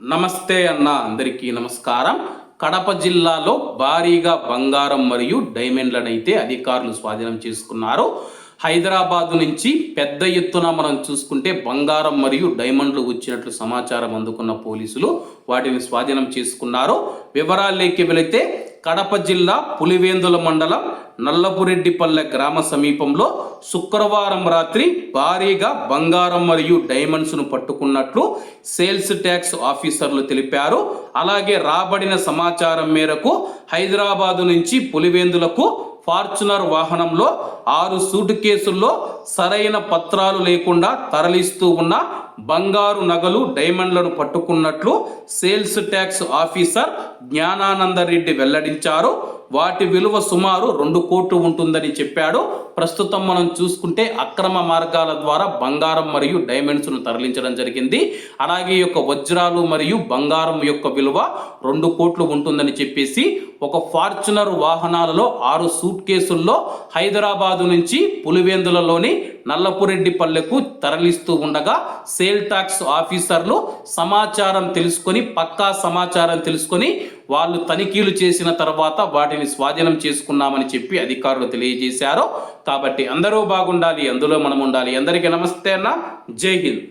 నమస్తే అన్న అందరికీ నమస్కారం. కడప జిల్లాలో భారీగా బంగారం మరియు డైమండ్లనైతే అధికారులు స్వాధీనం చేసుకున్నారు. హైదరాబాద్ నుంచి పెద్ద ఎత్తున మనం చూసుకుంటే బంగారం మరియు డైమండ్లు వచ్చినట్లు సమాచారం అందుకున్న పోలీసులు వాటిని స్వాధీనం చేసుకున్నారు. వివరాల్లోకి వెళితే కడప జిల్లా పులివేందుల మండలం నల్లపురెడ్డిపల్లె గ్రామ సమీపంలో శుక్రవారం రాత్రి భారీగా బంగారం మరియు డైమండ్స్ను పట్టుకున్నట్లు సేల్స్ ట్యాక్స్ ఆఫీసర్లు తెలిపారు. అలాగే రాబడిన సమాచారం మేరకు హైదరాబాదు నుంచి పులివేందులకు ఫార్చునర్ వాహనంలో ఆరు సూట్ కేసుల్లో సరైన పత్రాలు లేకుండా తరలిస్తూ ఉన్న బంగారు నగలు డైమండ్లను పట్టుకున్నట్లు సేల్స్ ట్యాక్స్ ఆఫీసర్ జ్ఞానానందరెడ్డి వెల్లడించారు. వాటి విలువ సుమారు రెండు కోట్లు ఉంటుందని చెప్పాడు. ప్రస్తుతం మనం చూసుకుంటే అక్రమ మార్గాల ద్వారా బంగారం మరియు డైమండ్స్ను తరలించడం జరిగింది. అలాగే యొక్క వజ్రాలు మరియు బంగారం యొక్క విలువ రెండు కోట్లు ఉంటుందని చెప్పేసి ఒక ఫార్చునర్ వాహనాలలో ఆరు సూట్ కేసుల్లో హైదరాబాదు నుంచి పులివేందులలోని నల్లపురెడ్డిపల్లెకు తరలిస్తూ ఉండగా సేల్ టాక్స్ ఆఫీసర్లు సమాచారం తెలుసుకొని పక్కా సమాచారం తెలుసుకొని వాళ్ళు తనిఖీలు చేసిన తర్వాత వాటిని స్వాధీనం చేసుకున్నామని చెప్పి అధికారులు తెలియజేశారు. కాబట్టి అందరూ బాగుండాలి అందులో మనం ఉండాలి అందరికీ నమస్తే అన్న. జై హింద్.